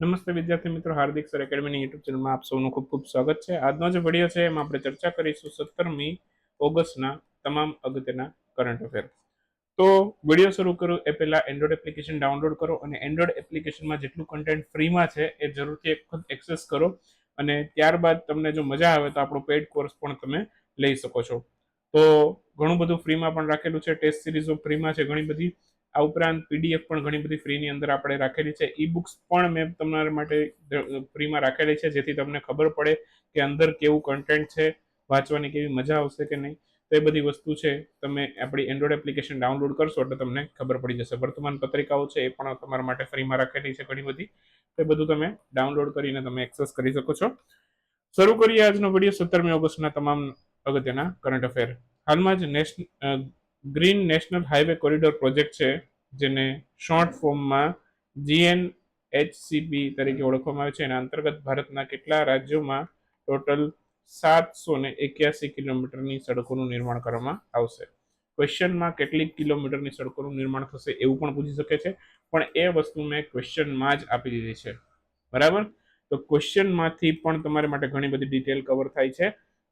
નમસ્તે વિદ્યાર્થી મિત્રો, હાર્દિક સર એકેડમીની યુટ્યુબ ચેનલમાં આપ સૌનું ખૂબ ખૂબ સ્વાગત છે. આજનો જે વીડિયો છે એમાં આપણે ચર્ચા કરીશું સત્તરમી ઓગસ્ટના તમામ અગત્યના કરંટ અફેર તો વીડિયો શરૂ કરું, એ પહેલા એન્ડ્રોઇડ એપ્લિકેશન ડાઉનલોડ કરો અને એન્ડ્રોઈડ એપ્લિકેશનમાં જેટલું કન્ટેન્ટ ફ્રીમાં છે એ જરૂરથી એક વખત એક્સેસ કરો અને ત્યારબાદ તમને જો મજા આવે તો આપણો પેઇડ કોર્સ પણ તમે લઈ શકો છો. તો ઘણું બધું ફ્રીમાં પણ રાખેલું છે ટેસ્ટ સિરીઝો ફ્રીમાં છે ઘણી બધી. આ ઉપરાંત પીડીએફ પણ ઘણી બધી ફ્રીની અંદર આપણે રાખેલી છે. ઈ બુક્સ પણ મેં તમારા માટે ફ્રીમાં રાખેલી છે, જેથી તમને ખબર પડે કે અંદર કેવું કન્ટેન્ટ છે, વાંચવાની કેવી મજા આવશે કે નહીં. તો એ બધી વસ્તુ છે, તમે આપણી એન્ડ્રોઈડ એપ્લિકેશન ડાઉનલોડ કરશો એટલે તમને ખબર પડી જશે. વર્તમાન પત્રિકાઓ છે એ પણ તમારા માટે ફ્રીમાં રાખેલી છે ઘણી બધી. એ બધું તમે ડાઉનલોડ કરીને તમે એક્સેસ કરી શકો છો. શરૂ કરીએ આજનો વીડિયો સત્તરમી ઓગસ્ટના તમામ અગત્યના કરંટ અફેર હાલમાં જ national green national highway corridor project છે, જેને શોર્ટ ફોર્મમાં જીએન એચસીપી તરીકે ઓળખવામાં આવે છે. એના અંતર્ગત ભારતના કેટલા રાજ્યોમાં ટોટલ સાતસો ને એક્યાસી કિલોમીટરની સડકોનું નિર્માણ કરવામાં આવશે? ક્વેશ્ચનમાં કેટલી કિલોમીટરની સડકોનું નિર્માણ થશે એવું પણ પૂછી શકે છે, પણ એ વસ્તુ મેં ક્વેશ્ચનમાં જ આપી દીધી છે. બરાબર? તો ક્વેશ્ચનમાંથી પણ તમારા માટે ઘણી બધી ડિટેલ કવર થાય છે.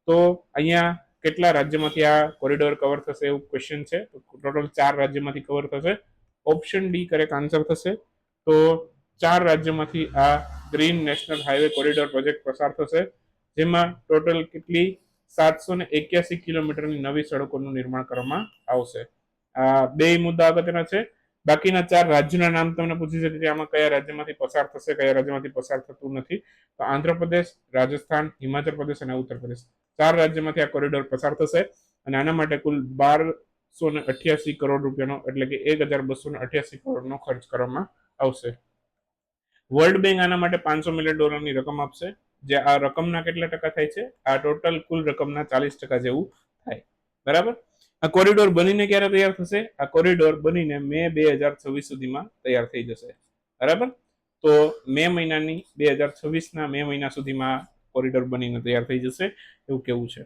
તો અહીંયા કેટલા રાજ્યમાંથી આ કોરિડોર કવર થશે એવું ક્વેશ્ચન છે. તો ટોટલ ચાર રાજ્યમાંથી કવર થશે. ઓપ્શન ડી કરેક્ટ આન્સર થશે. તો ચાર રાજ્યોમાંથી આ green national highway corridor project પસાર થશે, જેમાં ટોટલ કેટલી? સાતસો ને એક્યાસી કિલોમીટરની નવી સડકોનું નિર્માણ કરવામાં આવશે. આ બે મુદ્દા અગત્યના છે. બાકીના ચાર રાજ્યોના નામ તમને પૂછી શકે કે આમાં કયા રાજ્યમાંથી પસાર થશે, કયા રાજ્યમાંથી પસાર થતું નથી? તો આંધ્રપ્રદેશ, રાજસ્થાન, હિમાચલ પ્રદેશ અને ઉત્તર પ્રદેશ. ચાર રાજ્યમાંથી આ કોરિડોર પસાર થશે અને આના માટે કુલ બારસો ને અઠ્યાસી કરોડ રૂપિયાનો એટલે કે એક હજાર બસો ને અઠ્યાસી કરોડનો ખર્ચ કરવામાં આવશે. વર્લ્ડ બેંક આના માટે પાંચસો મિલિયન ડોલરની રકમ આપશે, જે આ રકમના કેટલા ટકા થાય છે? આ ટોટલ કુલ રકમના ચાલીસ ટકા જેવું થાય. બરાબર? આ કોરિડોર બનીને ક્યારે તૈયાર થશે? આ કોરિડોર બનીને મે બે હજાર છવ્વીસ સુધીમાં તૈયાર થઈ જશે. બરાબર? તો મે મહિનાની બે હજાર છવ્વીસના મે મહિના સુધીમાં કોરિડોર બનીને તૈયાર થઈ જશે એવું કેવું છે.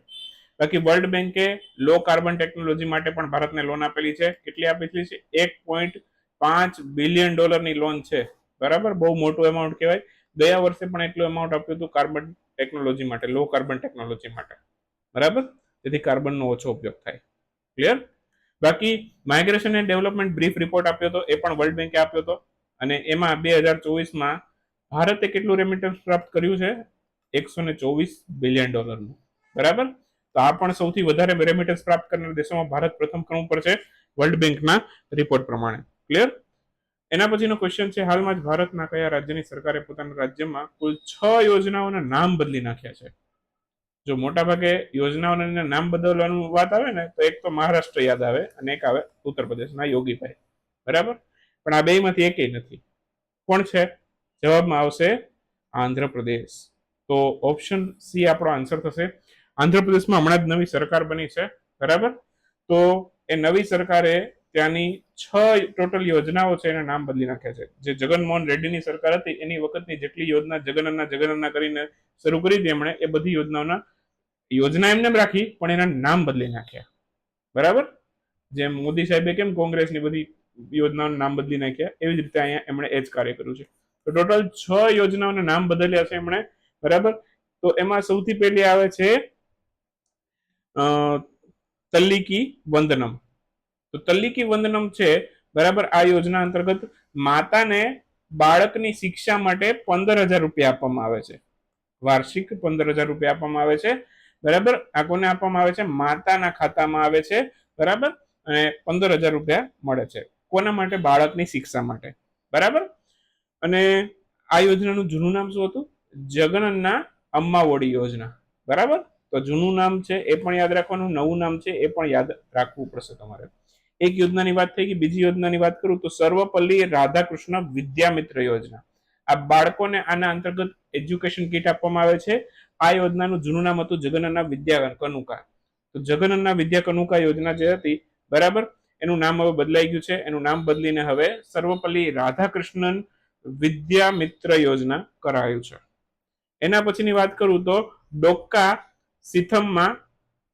બાકી વર્લ્ડ બેન્કે લો કાર્બન ટેકનોલોજી માટે પણ ભારતને લોન આપેલી છે. કેટલી આપેલી છે? એક પોઈન્ટ પાંચ બિલિયન ડોલરની લોન છે. બરાબર? બહુ મોટું એમાઉન્ટ કહેવાય. ગયા વર્ષે પણ એટલું એમાઉન્ટ આપ્યું હતું કાર્બન ટેકનોલોજી માટે, લો કાર્બન ટેકનોલોજી માટે. બરાબર? જેથી કાર્બનનો ઓછો ઉપયોગ થાય. ક્લિયર બાકી migration and development brief report આપ્યો હતો, એ પણ વર્લ્ડ બેન્કે આપ્યો હતો. અને એમાં બે હજાર ચોવીસમાં ભારતે કેટલું રેમિટન્સ પ્રાપ્ત કર્યું છે? એકસો ને ચોવીસ બિલિયન ડોલરનું. બરાબર? તો આ પણ સૌથી વધારે રેમિટન્સ પ્રાપ્ત કરનાર દેશોમાં ભારત પ્રથમ ક્રમ પર છે, વર્લ્ડ બેંકના રિપોર્ટ પ્રમાણે. ક્લિયર એના પછીનો ક્વેશ્ચન છે, હાલમાં જ ભારતના કયા રાજ્યની સરકારે પોતાના રાજ્યમાં કુલ છ યોજનાઓના નામ બદલી નાખ્યા છે? જો મોટા ભાગે યોજનાઓના નામ બદલવાનું વાત આવે ને, તો એક તો મહારાષ્ટ્ર યાદ આવે અને એક આવે ઉત્તર પ્રદેશના યોગીભાઈ. બરાબર? પણ આ બેમાંથી એકેય નથી. કોણ છે? જવાબમાં આવશે આંધ્રપ્રદેશ. તો ઓપ્શન સી આપણો આન્સર થશે. આંધ્રપ્રદેશમાં હમણાં જ નવી સરકાર બની છે, બરાબર? તો એ નવી સરકારે ત્યાંની છ ટોટલ યોજનાઓ છે, એના નામ બદલી નાખ્યા છે. જે જગનમોહન રેડ્ડીની સરકાર હતી, એની વખતની જેટલી યોજના જગનના જગનના કરીને શરૂ કરી હતી એમણે, એ બધી યોજનાઓના યોજના એમને રાખી, પણ એના નામ બદલી નાખ્યા. બરાબર? જેમ મોદી સાહેબે કેમ કોંગ્રેસની બધી યોજનાઓના નામ બદલી નાખ્યા, એવી જ રીતે અહીંયા એમણે એ જ કાર્ય કર્યું છે. તો ટોટલ છ યોજનાઓના નામ બદલ્યા છે એમણે. બરાબર? તો એમાં સૌથી પહેલી આવે છે તલ્લીકી વંદનમ. તો તલ્લીકી વંદનમ છે, બરાબર, આ યોજના અંતર્ગત માતાને બાળકની શિક્ષા માટે પંદર હજાર રૂપિયા આપવામાં આવે છે. વાર્ષિક પંદર હજાર રૂપિયા આપવામાં આવે છે. બરાબર? આ કોને આપવામાં આવે છે? માતાના ખાતામાં આવે છે. બરાબર? અને પંદર હજાર રૂપિયા મળે છે. કોના માટે? બાળકની શિક્ષા માટે. બરાબર? અને આ યોજનાનું જૂનું નામ શું હતું? જગનના અમ્માવોડી યોજના. બરાબર? તો જૂનું નામ છે, એ પણ યાદ રાખવાનું. નવું નામ છે, એ પણ યાદ રાખવું પડશે તમારે. એક યોજનાની વાત થઈ ગઈ, બીજી યોજનાની વાત કરું તો સર્વપલ્લી રાધાકૃષ્ણ વિદ્યામિત્ર યોજના. આ બાળકોને આના અંતર્ગત એજ્યુકેશન કીટ આપવામાં આવે છે. આ યોજનાનું જૂનું નામ હતું જગનના વિદ્યા કનુકા. તો જગનના વિદ્યા કનુકા યોજના જે હતી, બરાબર? એનું નામ હવે બદલાઈ ગયું છે. એનું નામ બદલીને હવે સર્વપલ્લી રાધાકૃષ્ણન વિદ્યા મિત્ર યોજના કરાયું છે. એના પછીની વાત કરું તો ડોક્કા, સિથમમાં,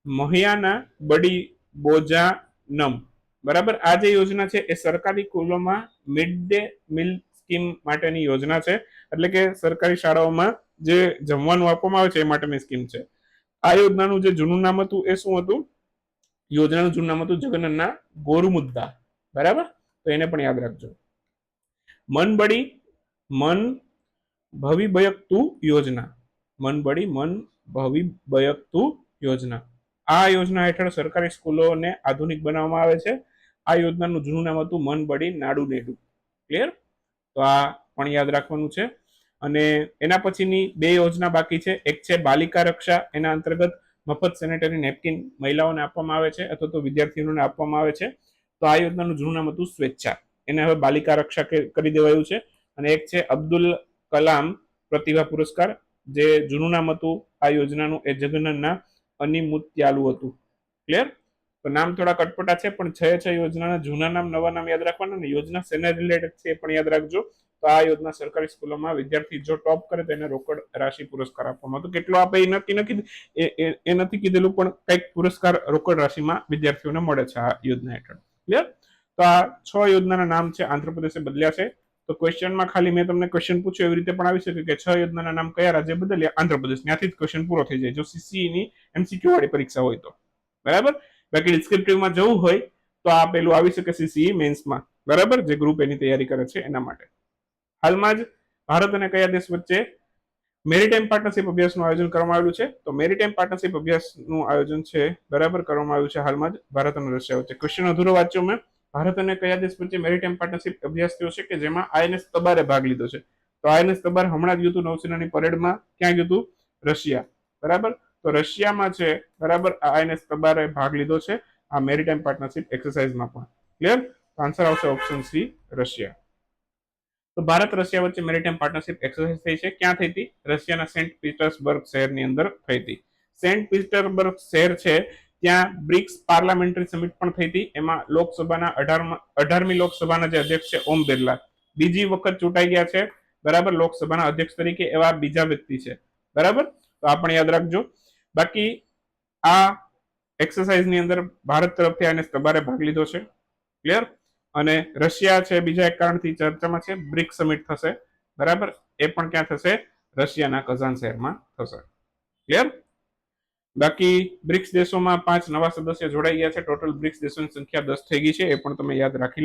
મહિયાના, બડી બોજા નમ બરાબર? આ જે યોજના છે એ સરકારી સ્કૂલોમાં મિડ ડે મિલ સ્કીમ માટેની યોજના છે. એટલે કે સરકારી શાળાઓમાં જે જમવાનું આપવામાં આવે છે એ માટેની સ્કીમ છે. આ યોજનાનું જે જૂનું નામ હતું એ શું હતું? યોજનાનું જૂનું નામ હતું જગનના ગોરુમુદ્દા. બરાબર? તો એને પણ યાદ રાખજો. મન બળી, મન ભવિ બયકતુ યોજના. મન બળી મન ભવિ બયકતુ યોજના. આ યોજના હેઠળ સરકારી સ્કૂલોને આધુનિક બનાવવામાં આવે છે. આ યોજનાનું જૂનું નામ હતું મન બળી નાડુ નેડુ. ક્લિયર? તો આ પણ યાદ રાખવાનું છે. અને એના પછીની બે યોજના બાકી છે. એક છે બાલિકા રક્ષા. એના અંતર્ગત મફત સેનેટરી નેપકિન મહિલાઓને આપવામાં આવે છે અથવા તો વિદ્યાર્થીઓને આપવામાં આવે છે. તો આ યોજનાનું જૂનું નામ હતું સ્વેચ્છા. એને હવે બાલિકા રક્ષા કરી દેવાયું છે. અને એક છે અબ્દુલ કલામ પ્રતિભા પુરસ્કાર, જે જૂનું નામ હતું, આ યોજનાનું એ જગનના અનિમુત્યાલુ હતું. ક્લિયર તો નામ થોડા કટપટા છે, પણ છ છ યોજનાના જૂના નામ, નવા નામ યાદ રાખવાના ને યોજના સેને રિલેટેડ છે એ પણ યાદ રાખજો. તો આ યોજના સરકારી સ્કૂલોમાં વિદ્યાર્થી જો ટોપ કરે તો એને રોકડ રાશિ પુરસ્કાર આપવામાં આવતો. કેટલો આપે એ નક્કી નથી, એ નથી કીધેલું, પણ કંઈક પુરસ્કાર રોકડ રાશિમાં વિદ્યાર્થીઓને મળે છે આ યોજના હેઠળ. ક્લિયર તો આ છ યોજનાના નામ છે, આંધ્રપ્રદેશે બદલ્યા છે. તો ક્વેશ્ચનમાં ખાલી મેં તમને ક્વેશ્ચન પૂછ્યું એવી રીતે પણ આવી શકે કે છ યોજનાના નામ કયા રાજ્ય બદલ્યા? આંધ્રપ્રદેશ. ત્યાંથી જ ક્વેશ્ચન પૂરો થઈ જાય. જો સીસીઈ ની એમસીક્યુ વાળી પરીક્ષા હોય તો. બરાબર? બાકી ડિસ્ક્રિપ્ટિવમાં જવું હોય તો આ પેલું આવી શકે સીસીઈ મેન્સમાં બરાબર? જે ગ્રુપ એની તૈયારી કરે છે એના માટે. હાલમાં જ ભારત અને કયા દેશ વચ્ચે મેરીટાઈમ પાર્ટનરશિપ અભ્યાસનું આયોજન કરવામાં આવ્યું છે? તો મેરીટાઈમ પાર્ટનરશિપ અભ્યાસનું આયોજન છે. બરાબર? કરવામાં આવ્યું છે હાલમાં જ ભારત અને રશિયા વચ્ચે. ક્વેશ્ચન અધૂરો વાંચ્યો મેં. ભારત અને કયા દેશ વચ્ચે મેરીટાઈમ પાર્ટનરશિપ અભ્યાસ થયો છે કે જેમાં આઈએનએસ તબારે ભાગ લીધો છે? તો આઈએનએસ તબાર હમણાં ગયું હતું નૌસેનાની પરેડમાં ક્યાં ગયું હતું? રશિયા. બરાબર? તો રશિયામાં છે, બરાબર આઈએનએસ તબારે ભાગ લીધો છે, આ મેરીટાઈમ પાર્ટનરશિપ એક્સરસાઇઝમાં પણ. ક્લિયર આન્સર આવશે ઓપ્શન સી રશિયા. તો ભારત રશિયા વચ્ચે મેરીટાઈમ પાર્ટનરશિપ એક્સરસાઇઝ થઈ છે. ક્યાં થઈ હતી? રશિયાના સેન્ટ પીટર્સબર્ગ શહેરની અંદર થઈ હતી. સેન્ટ પીટર્સબર્ગ શહેર છે ત્યાં બ્રિક્સ પાર્લામેન્ટરી સમિટ પણ થઈ હતી. એમાં લોકસભાના અઢારમાં લોકસભાના જે અધ્યક્ષ છે, ઓમ બિરલા. બીજી વખત ચૂંટાઈ ગયા છે. બરાબર, લોકસભાના અધ્યક્ષ તરીકે એવા બીજા વ્યક્તિ છે. બરાબર? તો આ પણ યાદ રાખજો. બાકી આ એક્સરસાઇઝની અંદર ભારત તરફથી આને સ્તબારે ભાગ લીધો છે. ક્લિયર? અને રશિયા છે, બીજા એક કારણથી ચર્ચામાં છે બ્રિક સમિટ થશે. બરાબર? એ પણ ક્યાં થશે? રશિયાના કઝાન શહેરમાં થશે. ક્લિયર? બાકી બ્રિક્સ દેશોમાં પાંચ નવા સદસ્ય જોડાઈ ગયા છે. ટોટલ બ્રિક્સ દેશોની સંખ્યા દસ થઈ ગઈ છે, એ પણ તમે યાદ રાખી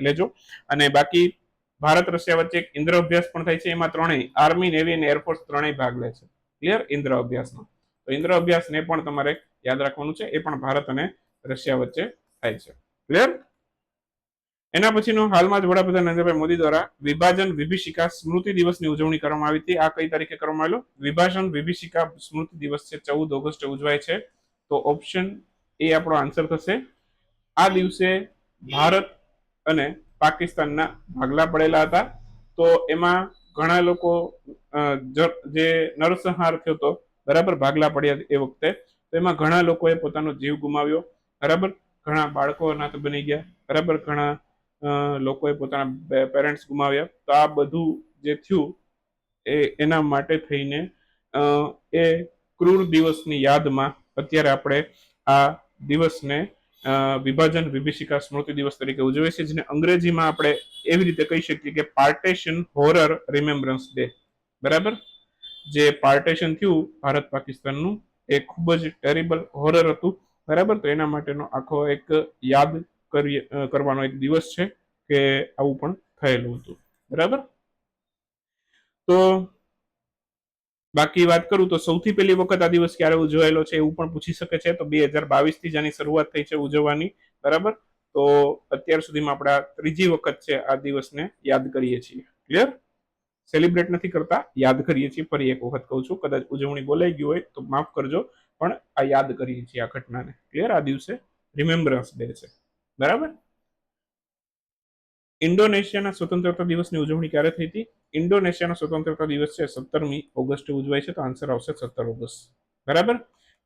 લેજો. અને બાકી ભારત, રશિયા વચ્ચે એક ઇન્દ્ર અભ્યાસ પણ થાય છે, એમાં ત્રણેય, આર્મી, નેવી અને એરફોર્સ ત્રણેય ભાગ લે છે. ક્લિયર ઇન્દ્ર અભ્યાસમાં. તો ઇન્દ્ર અભ્યાસને પણ તમારે યાદ રાખવાનું છે, એ પણ ભારત અને રશિયા વચ્ચે થાય છે. ક્લિયર એના પછીનો હાલમાં જ વડાપ્રધાન નરેન્દ્રભાઈ મોદી દ્વારા વિભાજન વિભીષિકા સ્મૃતિ દિવસની ઉજવણી કરવામાં આવી હતી. આ કઈ તારીખે કરવામાં આવેલો? વિભાજન વિભીષિકા સ્મૃતિ દિવસ છે, ચૌદ ઓગસ્ટે ઉજવાય છે. તો ઓપ્શન એ આપણો આન્સર થશે. આ દિવસે ભારત અને પાકિસ્તાનના ભાગલા પડેલા હતા. તો એમાં ઘણા લોકો જે નરસંહાર થયો હતો, બરાબર ભાગલા પડ્યા એ વખતે. તો એમાં ઘણા લોકોએ પોતાનો જીવ ગુમાવ્યો. બરાબર? ઘણા બાળકો અનાથ બની ગયા. બરાબર? ઘણા લોકોએ પોતાના પેરેન્ટ્સ ગુમાવ્યા. તો આ બધું જે થયું એ એના માટે થઈને એ ક્રૂર દિવસની યાદમાં અત્યારે આપણે આ દિવસને વિભાજન વિભીષિકા સ્મૃતિ દિવસ તરીકે ઉજવીએ છીએ, જેને અંગ્રેજીમાં આપણે એવી રીતે કહી શકીએ કે પાર્ટેશન હોરર રિમેમ્બરન્સ ડે. બરાબર? જે પાર્ટેશન થયું ભારત પાકિસ્તાનનું, એ ખૂબ જ ટેરિબલ હોરર હતું. બરાબર? તો એના માટેનો આખો એક યાદ કરીએ કરવાનો એક દિવસ છે કે આવું પણ થયેલું હતું. બરાબર? તો બાકી વાત કરું તો સૌથી પહેલી વખત આ દિવસ ક્યારે ઉજવાયેલો છે એવું પણ પૂછી શકે છે. તો બે હજાર બાવીસથી જેની શરૂઆત થઈ છે ઉજવવાની. બરાબર? તો અત્યાર સુધીમાં આપણે આ ત્રીજી વખત છે આ દિવસને યાદ કરીએ છીએ. ક્લિયર સેલિબ્રેટ નથી કરતા, યાદ કરીએ છીએ. ફરી એક વખત કહું છું, કદાચ ઉજવણી બોલાઈ ગઈ હોય તો માફ કરજો, પણ આ યાદ કરીએ છીએ આ ઘટનાને. ક્લિયર આ દિવસે રિમેમ્બરન્સ ડે છે. બરાબર? ઇન્ડોનેશિયાના સ્વતંત્રતા દિવસની ઉજવણી ક્યારે થઈ હતી? ઇન્ડોનેશિયાનો સ્વતંત્રતા દિવસ છે, સત્તરમી ઓગસ્ટે ઉજવાય છે, તો આન્સર આવશે સત્તર ઓગસ્ટ. બરાબર?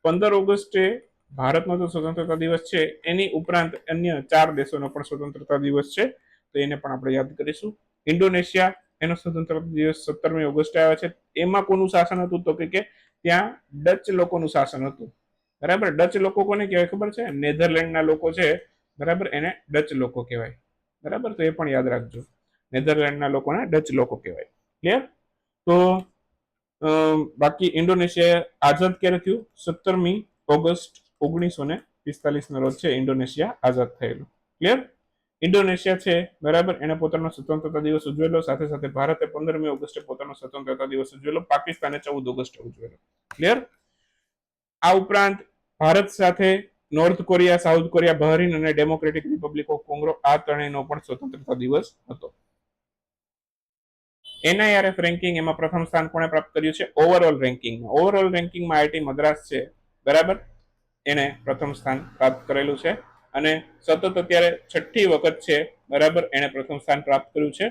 પંદર ઓગસ્ટે ભારતનો જો સ્વતંત્રતા દિવસ છે, એની ઉપરાંત અન્ય ચાર દેશોનો પણ સ્વતંત્રતા દિવસ છે, તો એને પણ આપણે યાદ કરીશું. ઇન્ડોનેશિયા એનો સ્વતંત્રતા દિવસ સત્તરમી ઓગસ્ટે આવે છે. એમાં કોનું શાસન હતું તો કે કે ત્યાં ડચ લોકોનું શાસન હતું. બરાબર? ડચ લોકો કોને કહેવાય ખબર છે? નેધરલેન્ડના લોકો છે. બરાબર? એને ડચ લોકો કહેવાય. બરાબર? તો એ પણ યાદ રાખજો. નેધરલેન્ડના લોકોને ડચ લોકો કહેવાય. ક્લિયર તો બાકી ઇન્ડોનેશિયા આઝાદ ક્યારે થયું? સત્તરમી ઓગસ્ટ ઓગણીસો ને પિસ્તાલીસના રોજ છે ઇન્ડોનેશિયા આઝાદ થયેલું. ક્લિયર ઇન્ડોનેશિયા છે, બરાબર? એને પોતાનો સ્વતંત્રતા દિવસ ઉજવેલો. સાથે સાથે ભારતે પંદરમી ઓગસ્ટે પોતાનો સ્વતંત્રતા દિવસ ઉજવેલો. પાકિસ્તાને ચૌદ ઓગસ્ટે ઉજવેલો. ક્લિયર આ ઉપરાંત ભારત સાથે North Korea South Korea Bahrain અને ડેમોક્રેટિક રિપબ્લિક ઓફ કોંગો આ ત્રણેયનો પણ સ્વતંત્રતા દિવસ હતો. એનઆઈઆરએફ રેન્કિંગ એમાં પ્રથમ સ્થાન કોણે પ્રાપ્ત કર્યું છે? ઓવરઓલ રેન્કિંગમાં ઓવરઓલ રેન્કિંગમાં આઈટી મદ્રાસ છે. બરાબર? એને પ્રથમ સ્થાન પ્રાપ્ત કરેલું છે. અને સતત અત્યારે છઠ્ઠી વખત છે. બરાબર? એને પ્રથમ સ્થાન પ્રાપ્ત કર્યું છે.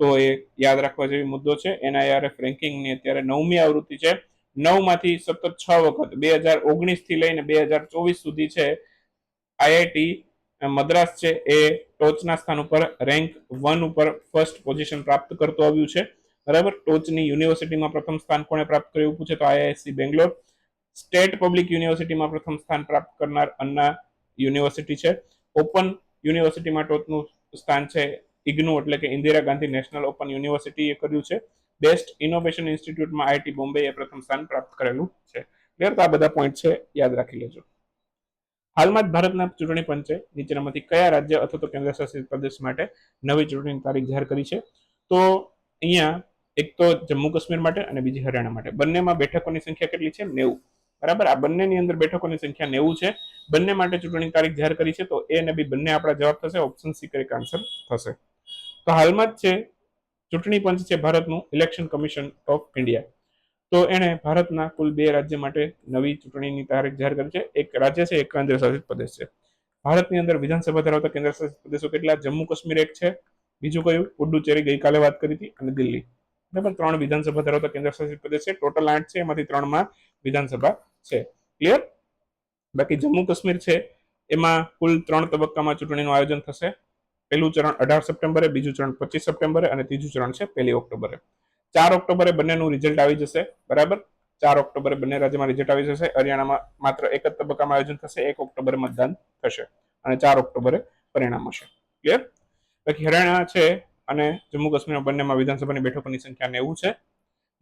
તો એ યાદ રાખવા જેવી મુદ્દો છે. એનઆઈઆરએફ રેન્કિંગની અત્યારે નવમી આવૃત્તિ છે. નવમાંથી સતત છ વખત. બે હજાર ઓગણીસથી લઈને બે હજાર ચોવીસ સુધી છે આઈઆઈટી મદ્રાસ છે. એ ટોચના સ્થાન ઉપર રેન્ક વન ઉપર ફર્સ્ટ પોઝિશન પ્રાપ્ત કરતો આવ્યું છે. બરાબર? ટોચની યુનિવર્સિટીમાં પ્રથમ સ્થાન કોણે પ્રાપ્ત કર્યું? પૂછે તો આઈઆઈએસસી બેંગ્લોર. સ્ટેટ પબ્લિક યુનિવર્સિટીમાં પ્રથમ સ્થાન પ્રાપ્ત કરનાર અન્ના યુનિવર્સિટી છે. ઓપન યુનિવર્સિટીમાં ટોચનું સ્થાન છે ઇગ્નુ, એટલે કે ઇન્દિરા ગાંધી નેશનલ ઓપન યુનિવર્સિટીએ કર્યું છે. બેસ્ટ ઇનોવેશન ઇન્સ્ટિટ્યૂટમાં આઈઆઈટી બોમ્બે એ પ્રથમ સ્થાન પ્રાપ્ત કરેલું છે. ક્લિયર તો આ બધા પોઈન્ટ છે, યાદ રાખી લેજો. હાલમાં જ ભારતના ચૂંટણી પંચે નીચેનામાંથી કયા રાજ્ય અથવા તો કેન્દ્ર શાસિત પ્રદેશ માટે નવી ચૂંટણીની તારીખ જાહેર કરી છે? તો અહીંયા એક તો જમ્મુ કાશ્મીર માટે અને બીજી હરિયાણા માટે. બંનેમાં બેઠકોની સંખ્યા કેટલી છે? નેવું. બરાબર? આ બંનેની અંદર બેઠકોની સંખ્યા નેવું છે. બંને માટે ચૂંટણી તારીખ જાહેર કરી છે, તો એ અને બી બંને આપણા જવાબ થશે ઓપ્શન સી કરેક્ટ આન્સર થશે. તો હાલમાં જ છે ચૂંટણી પંચ છે ભારતનું ઇલેક્શન કમિશન ઓફ ઇન્ડિયા તો એણે ભારતના કુલ બે રાજ્ય માટે નવી ચૂંટણીની તારીખ જાહેર કરી છે. એક રાજ્ય છે, એક કેન્દ્ર શાસિત પ્રદેશ છે. ભારતની અંદર વિધાનસભા ધરાવતા કેન્દ્ર શાસિત પ્રદેશો કેટલા? જમ્મુ કાશ્મીર એક છે. બીજું કયું? પુડુચેરી ગઈકાલે વાત કરી હતી અને દિલ્હી. બરાબર? ત્રણ વિધાનસભા ધરાવતા કેન્દ્ર શાસિત પ્રદેશ છે. ટોટલ આઠ છે. એમાંથી ત્રણમાં વિધાનસભા છે. ક્લિયર બાકી જમ્મુ કાશ્મીર છે. એમાં કુલ ત્રણ તબક્કામાં ચૂંટણીનું આયોજન થશે. પહેલું ચરણ અઢાર સપ્ટેમ્બરે, બીજું ચરણ પચીસ સપ્ટેમ્બરે અને ત્રીજું ચરણ છે પહેલી ઓક્ટોબરે. ચાર ઓક્ટોબરે બંનેનું રિઝલ્ટ આવી જશે, બરાબર? ચાર ઓક્ટોબરે બંને રાજ્યમાં રિઝલ્ટ આવી જશે. હરિયાણામાં માત્ર એક જ તબક્કામાં આયોજન થશે, એક ઓક્ટોબરે મતદાન થશે અને ચાર ઓક્ટોબરે પરિણામ હશે. ક્લિયર બાકી હરિયાણા છે અને જમ્મુ કાશ્મીરમાં બંનેમાં વિધાનસભાની બેઠકોની સંખ્યા નેવું છે.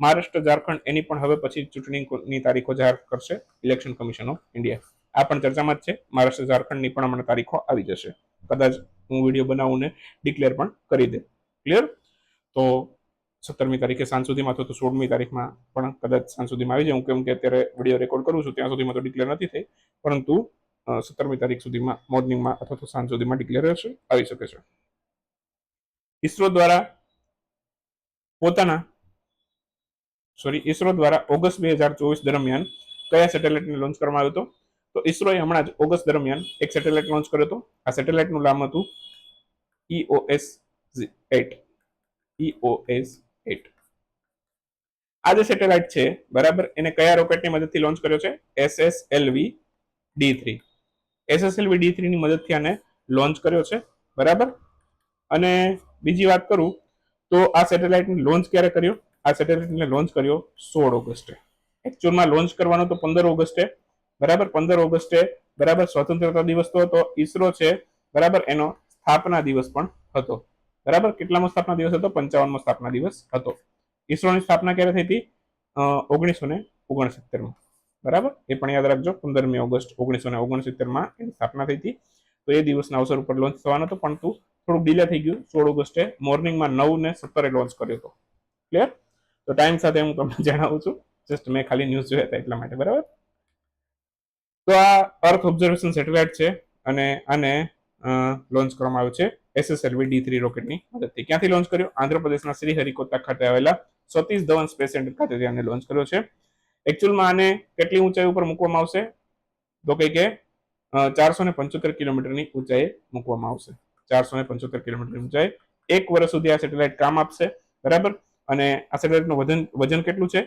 મહારાષ્ટ્ર, ઝારખંડ એની પણ હવે પછી ચૂંટણીની તારીખો જાહેર કરશે ઇલેક્શન કમિશન ઓફ ઇન્ડિયા આ પણ ચર્ચામાં જ છે. મહારાષ્ટ્ર, ઝારખંડની પણ હમણાં તારીખો આવી જશે. કદાચ હું વીડિયો બનાવું ને ડિક્લેર પણ કરી દે. ક્લિયર તો સત્તરમી તારીખે સાંજ સુધીમાં અથવા તો સોળમી તારીખમાં પણ કદાચ સાંજ સુધીમાં આવી જાઉં કેમ કે અત્યારે વીડિયો રેકોર્ડ કરું છું, ત્યાં સુધીમાં તો ડિક્લેર નથી થઈ. પરંતુ સત્તરમી તારીખ સુધીમાં મોર્નિંગમાં અથવા તો સાંજ સુધીમાં ડિક્લેર હશે, આવી શકે છે. ઈસરો દ્વારા પોતાના સોરી ઇસરો દ્વારા ઓગસ્ટ બે હજાર ચોવીસ દરમિયાન કયા સેટેલાઇટને લોન્ચ કરવામાં આવ્યો હતો? તો ઈસરોએ હમણાં જ ઓગસ્ટ દરમિયાન એક સેટેલાઇટ લોન્ચ કર્યો હતો. આ સેટેલાઇટનું નામ હતું ઇઓએસ એટ ઇઓએસ એટ આ જે સેટેલાઇટ છે, બરાબર, એને કયા રોકેટની મદદથી લોન્ચ કર્યો છે? SSLV D three SSLV D થ્રીની મદદથી આને લોન્ચ કર્યો છે, બરાબર? અને બીજી વાત કરું, તો આ સેટેલાઇટને લોન્ચ ક્યારે કર્યો? આ સેટેલાઇટને લોન્ચ કર્યો સોળ ઓગસ્ટે. એકચ્યુઅલમાં લોન્ચ કરવાનો તો પંદર ઓગસ્ટે. બરાબર? પંદર ઓગસ્ટે બરાબર સ્વતંત્રતા દિવસ તો હતો, ઈસરો છે, બરાબર? એનો સ્થાપના દિવસ પણ હતો. બરાબર? કેટલામો સ્થાપના દિવસ હતો? પંચાવનમો સ્થાપના દિવસ હતો. ઈસરોની સ્થાપના ક્યારે થઈ હતી? ઓગણીસો ને ઓગણસિત્તેરમાં. બરાબર? એ પણ યાદ રાખજો, પંદરમી ઓગસ્ટ ઓગણીસો ને ઓગણસિત્તેરમાં એની સ્થાપના થઈ હતી. તો એ દિવસના અવસર ઉપર લોન્ચ થવાનો હતો, પણ તું થોડુંક ડીલે થઈ ગયું. સોળ ઓગસ્ટે મોર્નિંગમાં નવ ને સત્તરે લોન્ચ કર્યો હતો. ક્લિયર તો ટાઈમ સાથે હું તમને જણાવું છું. જસ્ટ મેં ખાલી ન્યૂઝ જોયા હતા એટલા માટે. બરાબર? તો આ અર્થ ઓબ્ઝર્વેશન સેટેલાઇટ છે અને આને લોન્ચ કરવામાં આવ્યું છે એસએસએલવી ડી થ્રી રોકેટની મદદથી. ક્યાંથી લોન્ચ કર્યો? આંધ્રપ્રદેશના શ્રીહરિકોટા ખાતે આવેલા સતીશ ધવન સ્પેસ સેન્ટર ખાતેથી આને લોન્ચ કર્યો છે. એકચ્યુઅલમાં આને કેટલી ઊંચાઈ ઉપર મૂકવામાં આવશે? તો કંઈ કે ચારસો ને પંચોતેર કિલોમીટરની ઊંચાઈએ મૂકવામાં આવશે. ચારસો ને પંચોતેર કિલોમીટરની ઊંચાઈ. એક વર્ષ સુધી આ સેટેલાઇટ કામ આપશે. બરાબર? અને આ સેટેલાઇટનું વજન વજન કેટલું છે?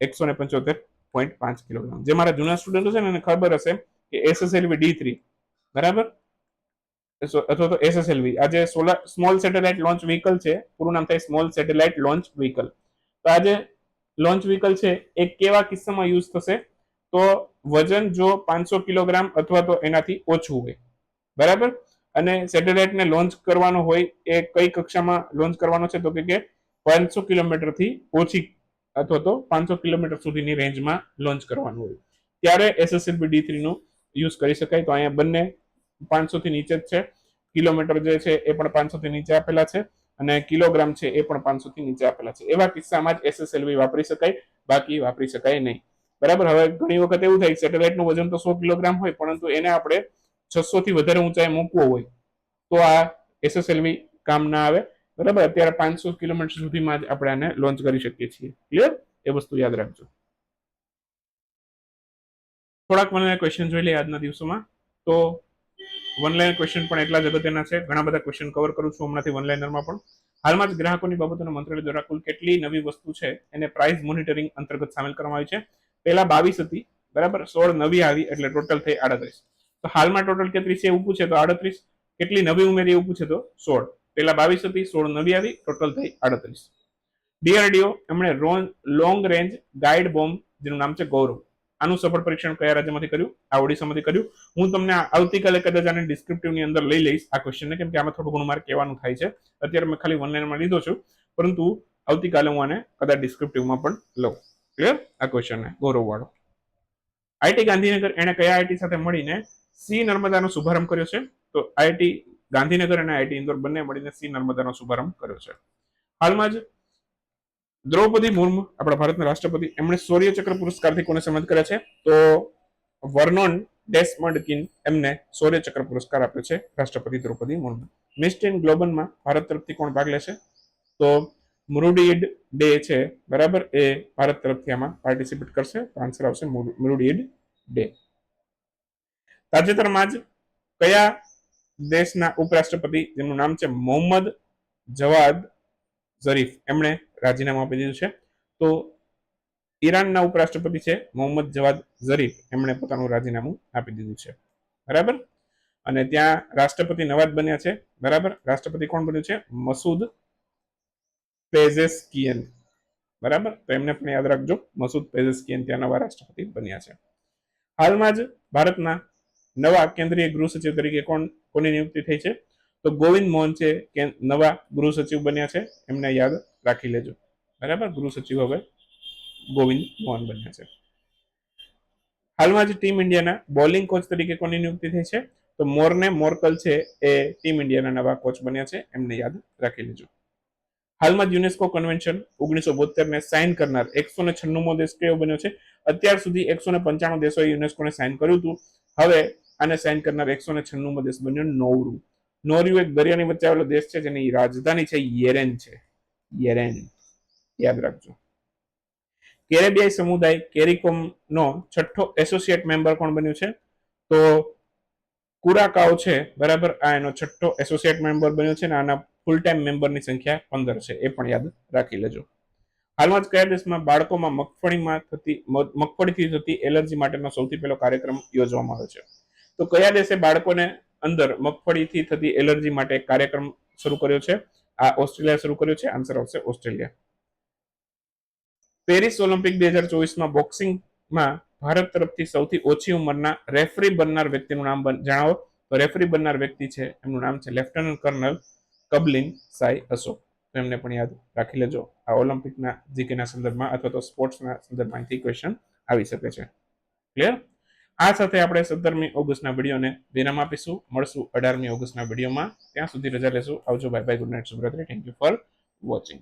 એકસો ને પંચોતેર. પોઈન્ટ પાંચ કિલોગ્રામ. જે મારા જૂના સ્ટુડન્ટો છે ને, એને ખબર હશે કે એસએસએલવી ડી થ્રી બરાબર? અથવા તો એસએસએલવી આ જે solar small satellite launch vehicle છે. પૂરું નામ થાય સ્મોલ સેટેલાઇટ લોન્ચ વ્હીકલ તો આ જે લોન્ચ વ્હીકલ છે એ કેવા કિસ્સામાં યુઝ થશે? તો વજન જો પાંચસો કિલોગ્રામ અથવા તો એનાથી ઓછું હોય. બરાબર? અને સેટેલાઇટને લોન્ચ કરવાનો હોય એ કઈ કક્ષામાં લોન્ચ કરવાનો છે? તો કે પાંચસો કિલોમીટરથી ઓછી અથવા તો પાંચસો કિલોમીટર સુધીની રેન્જમાં લોન્ચ કરવાનું હોય. ત્યારે એસએસએલબી ડી થ્રીનો યુઝ કરી શકાય. તો અહીંયા બંને પાંચસોથી નીચે જ છે. કિલોમીટર જે છે એ પણ પાંચસોથી નીચે આપેલા છે અને કિલોગ્રામ છે એ પણ પાંચસોથી નીચે આપેલા છે. એવા કિસ્સામાં જ એસએસએલવી વાપરી શકાય, બાકી વાપરી શકાય નહીં. બરાબર? હવે ઘણી વખત એવું થાય સેટેલાઇટનું વજન તો સો કિલોગ્રામ હોય, પરંતુ એને આપણે છસોથી વધારે ઊંચાઈ મૂકવો હોય, તો આ એસએસએલવી કામ ના આવે. બરાબર? અત્યારે પાંચસો કિલોમીટર સુધીમાં જ આપણે આને લોન્ચ કરી શકીએ છીએ. ક્લિયર એ વસ્તુ યાદ રાખજો. થોડાક મને ક્વેશ્ચન જોઈ લઈએ આજના દિવસોમાં. તો વન લાઇન ક્વેશ્ચન પણ એટલા જ અગત્યના છે. ઘણા બધા ક્વેશ્ચન કવર કરું છું હમણાંથી વન લાઇનરમાં પણ. હાલમાં જ ગ્રાહકોની બાબતોના મંત્રાલય દ્વારા કુલ કેટલી નવી વસ્તુ છે એને પ્રાઇસ મોનિટરિંગ અંતર્ગત સામેલ કરવામાં આવી છે. પહેલા બાવીસ હતી, બરાબર? સોળ નવી આવી, એટલે ટોટલ થઈ આડત્રીસ. તો હાલમાં ટોટલ કેટલી છે એવું પૂછે તો આડત્રીસ. કેટલી નવી ઉમેરી એવું પૂછે તો સોળ. પેલા બાવીસ હતી, સોળ નવી આવી, ટોટલ થઈ આડત્રીસ. ડીઆરડીઓ, એમણે લોંગ રેન્જ ગાઈડ બોમ્બ જેનું નામ છે ગૌરવ. આનું સફળ પરીક્ષણ કયા રાજ્યમાંથી કર્યું? આ ઓડિશામાંથી કર્યું. હું તમને આવતીકાલે કદાચ આને ડિસ્ક્રિપ્ટિવની અંદર લઈ લઈશ આ ક્વેશ્ચનને કેમ કે આમાં થોડું ઘણું માર્ક કહેવાનું થાય છે. અત્યારે મેં ખાલી વન લાઈનમાં લીધો છું. પરંતુ આવતીકાલે હું આને કદાચ ડિસ્ક્રિપ્ટિવમાં પણ લઉં. ક્લિયર આ ક્વેશ્ચનને ગૌરવવાળો. આઈટી ગાંધીનગર, એણે કયા આઈટી સાથે મળીને સી નર્મદાનો શુભારંભ કર્યો છે? તો આઈટી ગાંધીનગર અને આઈટી ઇન્દોર બંને મળીને સી નર્મદાનો શુભારંભ કર્યો છે. હાલમાં જ દ્રૌપદી મુર્મુ, આપણા ભારતના રાષ્ટ્રપતિ, એમણે શૌર્ય ચક્ર પુરસ્કારથી કોને સન્માનિત કર્યા છે? તો વર્નોન ડેસમન્ડ કિન એમને શૌર્ય ચક્ર પુરસ્કાર આપ્યો છે, રાષ્ટ્રપતિ દ્રૌપદી મુર્મુ. મિસ્ટ ઇન ગ્લોબલમાં ભારત તરફથી કોણ ભાગ લેશે? તો મુરુડીડ ડે છે, બરાબર? એ ભારત તરફથી આમાં પાર્ટિસિપેટ કરશે, તો આન્સર આવશે મુરુડીડ ડે. તાજેતરમાં જ કયા દેશના ઉપરાષ્ટ્રપતિ, જેમનું નામ છે મોહમ્મદ જવાદ ઝરીફ. એમણે રાજીનામું આપી દીધું છે. તો ઈરાનના ઉપરાષ્ટ્રપતિ છે મોહમ્મદ જવાદ ઝરીફ. એમણે પોતાનું રાજીનામું આપી દીધું છે. બરાબર? અને ત્યાં રાષ્ટ્રપતિ નવાજ બન્યા છે. બરાબર? રાષ્ટ્રપતિ કોણ બન્યું છે? મસૂદ પેઝેસ્કિયન. બરાબર? તો એમને પણ યાદ રાખજો. મસૂદ પેઝેસ્કિયન ત્યાં નવા રાષ્ટ્રપતિ બન્યા છે. હાલમાં જ ભારતના નવા કેન્દ્રીય ગૃહ સચિવ તરીકે કોણ, કોની નિયુક્તિ થઈ છે? તો ગોવિંદ મોહન છે નવા ગૃહ સચિવ બન્યા છે, એમને યાદ રાખી લેજો. બરાબર? ગૃહ સચિવ હવે ગોવિંદ મોહન બન્યા છે. હાલમાં જ ટીમ ઇન્ડિયાના બોલિંગ કોચ તરીકે કોની નિયુક્તિ થઈ છે? તો મોરને મોરકલ છે એ ટીમ ઇન્ડિયાના નવા કોચ બન્યા છે, એમને યાદ રાખી લેજો. હાલમાં જ યુનેસ્કો કન્વેન્શન ઓગણીસો બોતેર ને સાઇન કરનાર એકસો ને છન્નુમો દેશ કયો બન્યો છે? અત્યાર સુધી એકસો ને પંચાણું દેશોએ યુનેસ્કોને સાઇન કર્યું હતું. હવે આને સાઇન કરનાર એકસો ને છન્નુમો દેશ બન્યો નોરુ નોર્યુ એક દરિયાની વચ્ચે આવેલો દેશ છે, જેની રાજધાની છે યેરેન છે. યેરેન. યાદ રાખજો. કેરેબિયાઈ સમુદાય કેરિકોમ નો છઠ્ઠો એસોસિએટ મેમ્બર કોણ બન્યું છે? તો કુરાકાઓ છે, બરાબર? આ એનો છઠ્ઠો એસોસિએટ મેમ્બર બન્યો છે અને આના ફૂલ ટાઈમ મેમ્બરની સંખ્યા પંદર છે. એ પણ યાદ રાખી લેજો. હાલમાં જ કયા દેશમાં બાળકોમાં મગફળીમાં થતી મગફળીથી થતી એલર્જી માટેનો સૌથી પહેલો કાર્યક્રમ યોજવામાં આવ્યો છે? તો કયા દેશે બાળકોને અંદર મગફળીથી થતી એલર્જી માટે કાર્યક્રમ શરૂ કર્યો છે? આ ઓસ્ટ્રેલિયા શરૂ કર્યો છે? આન્સર આવશે ઓસ્ટ્રેલિયા. પેરિસ ઓલિમ્પિક બે હજાર ચોવીસમાં બોક્સિંગમાં ભારત તરફથી સૌથી ઓછી ઉંમરના રેફરી બનનાર વ્યક્તિનું નામ જણાવો. તો રેફરી બનનાર વ્યક્તિ છે, એમનું નામ છે લેફ્ટનન્ટ કર્નલ કબલિન સાઈ અશોક. તો એમને પણ યાદ રાખી લેજો. આ ઓલિમ્પિકના જીકેના સંદર્ભમાં અથવા તો સ્પોર્ટ્સના સંદર્ભમાંથી ક્વેશ્ચન આવી શકે છે. ક્લિયર આ સાથે આપણે સત્તરમી ઓગસ્ટના વિડીયોને વિરામ આપીશું. મળશું અઢારમી ઓગસ્ટના વિડીયોમાં. ત્યાં સુધી રજા લેશું. આવજો. Bye bye good night શુભરાત્રી. Thank you for watching